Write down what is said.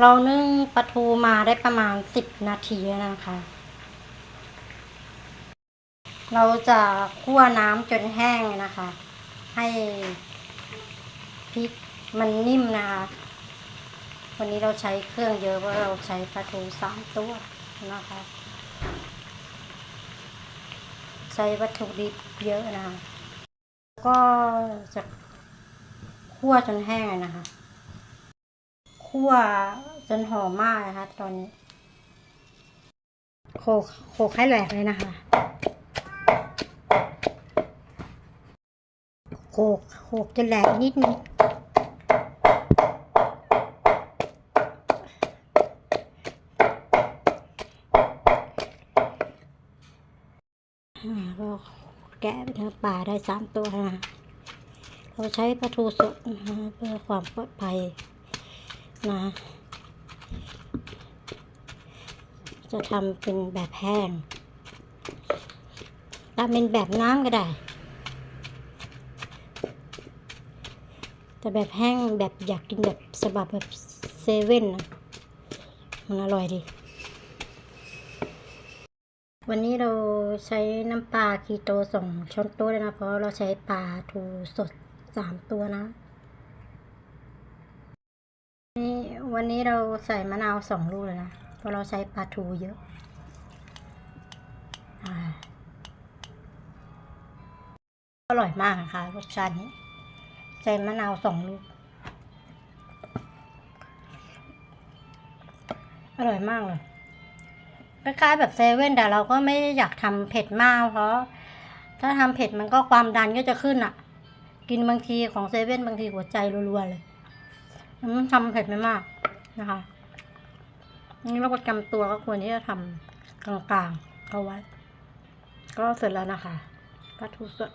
เรานึ่งปลาทูมาได้ประมาณสิบนาทีนะคะ เราจะคั่วน้ำจนแห้งนะคะ ให้พริกมันนิ่มนะคะวันนี้เราใช้เครื่องเยอะเพราะเราใช้ปลาทูสามตัวนะคะ ใช้วัตถุดิบเยอะนะคะก็จะคั่วจนแห้งนะคะ คั่วจนหอมมากนะคะ ตอนนี้ โขกโขกให้แหลกเลยนะคะ โขกโขกจนแหลกนิดนึงอ่าก็แกะเนื้อปลาได้สามตัวนะคะเราใช้ปลาทูสดนะเพื่อความปลอดภัย นะ จะทำเป็นแบบแห้งทำเป็นแบบน้ำก็ได้ แต่แบบแห้งแบบอยากกินแบบฉบับแบบเซเว่นนะมันอร่อยดี วันนี้เราใช้น้ำปลาคีโตสองช้อนโต๊ะเลยนะ เพราะเราใช้ปลาทูสดสามตัวนะ นี่วันนี้เราใส่มะนาวสองลูกเลยนะ เพราะเราใช้ปลาทูเยอะอร่อยมากนะคะรสชาตินี้ ใส่มะนาวสองลูก อร่อยมากเลยคล้ายๆแบบเซเว่นแต่เราก็ไม่อยากทำเผ็ดมากเพราะ ถ้าทำเผ็ดมันก็ความดันก็จะขึ้นอะ กินบางทีของเซเว่นบางทีหัวใจรัวๆเลย มันทำเผ็ดไม่มากนะคะนี่เราประจำตัวก็ควรที่จะทำกลางๆเอาไว้ ก็เสร็จแล้วนะคะปลาทูสด